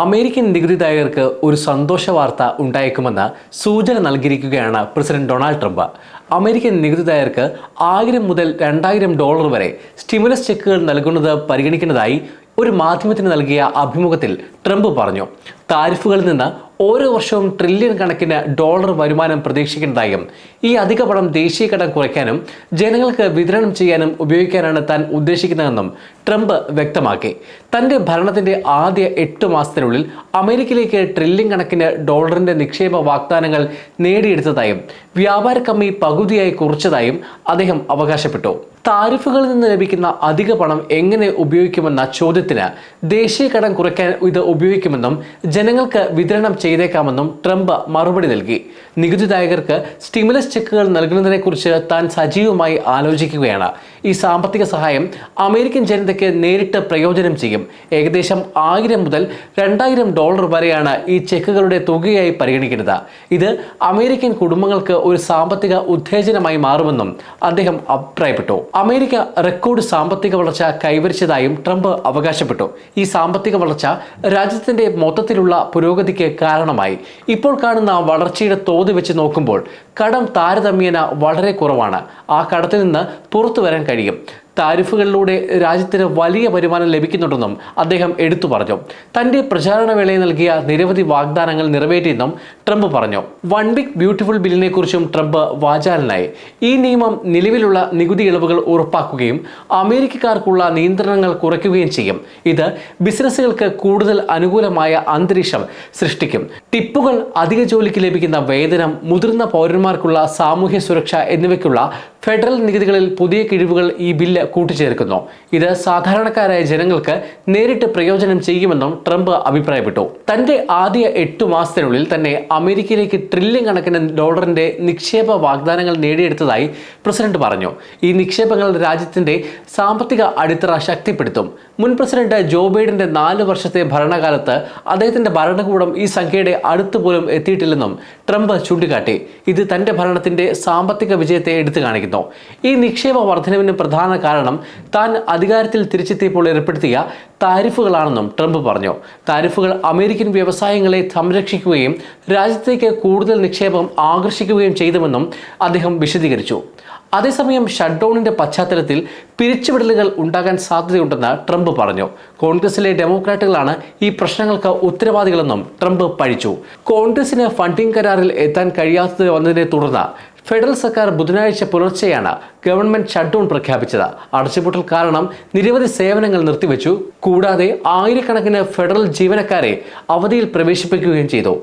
American നികുതിദായകർക്ക് ഒരു സന്തോഷ വാർത്ത ഉണ്ടായേക്കുമെന്ന് സൂചന നൽകിയിരിക്കുകയാണ് പ്രസിഡന്റ് ഡൊണാൾഡ് ട്രംപ്. അമേരിക്കൻ നികുതിദായകർക്ക് ആയിരം മുതൽ രണ്ടായിരം ഡോളർ വരെ സ്റ്റിമുലസ് ചെക്കുകൾ നൽകുന്നത് പരിഗണിക്കുന്നതായി ഒരു മാധ്യമത്തിന് നൽകിയ അഭിമുഖത്തിൽ ട്രംപ് പറഞ്ഞു. താരിഫുകളിൽ നിന്ന് ഓരോ വർഷവും ട്രില്യൺ കണക്കിന് ഡോളർ വരുമാനം പ്രതീക്ഷിക്കുന്നതായും ഈ അധിക പണം ദേശീയ കടം കുറയ്ക്കാനും ജനങ്ങൾക്ക് വിതരണം ചെയ്യാനും ഉപയോഗിക്കാനാണ് താൻ ഉദ്ദേശിക്കുന്നതെന്നും ട്രംപ് വ്യക്തമാക്കി. തന്റെ ഭരണത്തിന്റെ ആദ്യ എട്ട് മാസത്തിനുള്ളിൽ അമേരിക്കയിലേക്ക് ട്രില്യൺ കണക്കിന് ഡോളറിന്റെ നിക്ഷേപ വാഗ്ദാനങ്ങൾ നേടിയെടുത്തതായും വ്യാപാര കമ്മി പകുതിയായി കുറച്ചതായും അദ്ദേഹം അവകാശപ്പെട്ടു. താരിഫുകളിൽ നിന്ന് ലഭിക്കുന്ന അധിക പണം എങ്ങനെ ഉപയോഗിക്കുമെന്ന ചോദ്യത്തിന് ദേശീയ കടം കുറയ്ക്കാൻ ഇത് ഉപയോഗിക്കുമെന്നും ജനങ്ങൾക്ക് വിതരണം ചെയ്തേക്കാമെന്നും ട്രംപ് മറുപടി നൽകി. നികുതിദായകർക്ക് സ്റ്റിമുലസ് ചെക്കുകൾ നൽകുന്നതിനെക്കുറിച്ച് താൻ സജീവമായി ആലോചിക്കുകയാണ്. ഈ സാമ്പത്തിക സഹായം അമേരിക്കൻ ജനതയ്ക്ക് നേരിട്ട് പ്രയോജനം ചെയ്യും. ഏകദേശം ആയിരം മുതൽ രണ്ടായിരം ഡോളർ വരെയാണ് ഈ ചെക്കുകളുടെ തുകയായി പരിഗണിക്കുന്നത്. ഇത് അമേരിക്കൻ കുടുംബങ്ങൾക്ക് ഒരു സാമ്പത്തിക ഉത്തേജനമായി മാറുമെന്നും അദ്ദേഹം അഭിപ്രായപ്പെട്ടു. അമേരിക്ക റെക്കോർഡ് സാമ്പത്തിക വളർച്ച കൈവരിച്ചതായും ട്രംപ് അവകാശപ്പെട്ടു. ഈ സാമ്പത്തിക വളർച്ച രാജ്യത്തിന്റെ മൊത്തത്തിലുള്ള പുരോഗതിക്ക് കാരണമായി. ഇപ്പോൾ കാണുന്ന വളർച്ചയുടെ തോത് വെച്ച് നോക്കുമ്പോൾ കടം താരതമ്യേന വളരെ കുറവാണ്. ആ കടത്തിൽ നിന്ന് പുറത്തു വരാൻ കഴിയും. താരിഫുകളിലൂടെ രാജ്യത്തിന് വലിയ വരുമാനം ലഭിക്കുന്നുണ്ടെന്നും അദ്ദേഹം എടുത്തു പറഞ്ഞു. തന്റെ പ്രചാരണ വേളയിൽ നൽകിയ നിരവധി വാഗ്ദാനങ്ങൾ നിറവേറ്റിയെന്നും ട്രംപ് പറഞ്ഞു. വൺ ബിഗ് ബ്യൂട്ടിഫുൾ ബില്ലിനെ കുറിച്ചും ട്രംപ് വാചാലനായി. ഈ നിയമം നിലവിലുള്ള നികുതി ഇളവുകൾ ഉറപ്പാക്കുകയും അമേരിക്കക്കാർക്കുള്ള നിയന്ത്രണങ്ങൾ കുറയ്ക്കുകയും ചെയ്യും. ഇത് ബിസിനസ്സുകൾക്ക് കൂടുതൽ അനുകൂലമായ അന്തരീക്ഷം സൃഷ്ടിക്കും. ടിപ്പുകൾ അധിക ജോലിക്ക് ലഭിക്കുന്ന വേതനം മുതിർന്ന പൗരന്മാർക്കുള്ള സാമൂഹ്യ സുരക്ഷ എന്നിവയ്ക്കുള്ള ഫെഡറൽ നികുതികളിൽ പുതിയ കിഴിവുകൾ ഈ ബില്ല് കൂട്ടിച്ചേർക്കുന്നു. ഇത് സാധാരണക്കാരായ ജനങ്ങൾക്ക് നേരിട്ട് പ്രയോജനം ചെയ്യുമെന്നും ട്രംപ് അഭിപ്രായപ്പെട്ടു. തന്റെ ആദ്യ എട്ടു മാസത്തിനുള്ളിൽ തന്നെ അമേരിക്കയിലേക്ക് ട്രില്യൺ കണക്കിന് ഡോളറിന്റെ നിക്ഷേപ വാഗ്ദാനങ്ങൾ നേടിയെടുത്തതായി പ്രസിഡന്റ് പറഞ്ഞു. ഈ നിക്ഷേപങ്ങൾ രാജ്യത്തിന്റെ സാമ്പത്തിക അടിത്തറ ശക്തിപ്പെടുത്തും. മുൻ പ്രസിഡന്റ് ജോ ബൈഡന്റെ നാല് വർഷത്തെ ഭരണകാലത്ത് അദ്ദേഹത്തിന്റെ ഭരണകൂടം ഈ സംഖ്യയുടെ അടുത്തുപോലും എത്തിയിട്ടില്ലെന്നും ട്രംപ് ചൂണ്ടിക്കാട്ടി. ഇത് തന്റെ ഭരണത്തിന്റെ സാമ്പത്തിക വിജയത്തെ എടുത്തു കാണിക്കുന്നു. ഈ നിക്ഷേപ വർധനവിന് പ്രധാന കാരണം താൻ അധികാരത്തിൽ തിരിച്ചെത്തിയപ്പോൾ ഏർപ്പെടുത്തിയ താരിഫുകളാണെന്നും ട്രംപ് പറഞ്ഞു. താരിഫുകൾ അമേരിക്കൻ വ്യവസായങ്ങളെ സംരക്ഷിക്കുകയും രാജ്യത്തേക്ക് കൂടുതൽ നിക്ഷേപം ആകർഷിക്കുകയും ചെയ്തുവെന്നും അദ്ദേഹം വിശദീകരിച്ചു. അതേസമയം ഷട്ട്ഡൗണിന്റെ പശ്ചാത്തലത്തിൽ പിരിച്ചുവിടലുകൾ ഉണ്ടാകാൻ സാധ്യതയുണ്ടെന്ന് ട്രംപ് പറഞ്ഞു. കോൺഗ്രസിലെ ഡെമോക്രാറ്റുകളാണ് ഈ പ്രശ്നങ്ങൾക്ക് ഉത്തരവാദികളെന്നും ട്രംപ് പഴിച്ചു കോൺഗ്രസിന് ഫണ്ടിംഗ് കരാറിൽ എത്താൻ കഴിയാത്തത് വന്നതിനെ തുടർന്ന് ഫെഡറൽ സർക്കാർ ബുധനാഴ്ച പുലർച്ചെയാണ് ഗവൺമെന്റ് ഷട്ട്ഡൌൺ പ്രഖ്യാപിച്ചത്. അടച്ചുപൂട്ടൽ കാരണം നിരവധി സേവനങ്ങൾ നിർത്തിവെച്ചു. കൂടാതെ ആയിരക്കണക്കിന് ഫെഡറൽ ജീവനക്കാരെ അവധിയിൽ പ്രവേശിപ്പിക്കുകയും ചെയ്തു.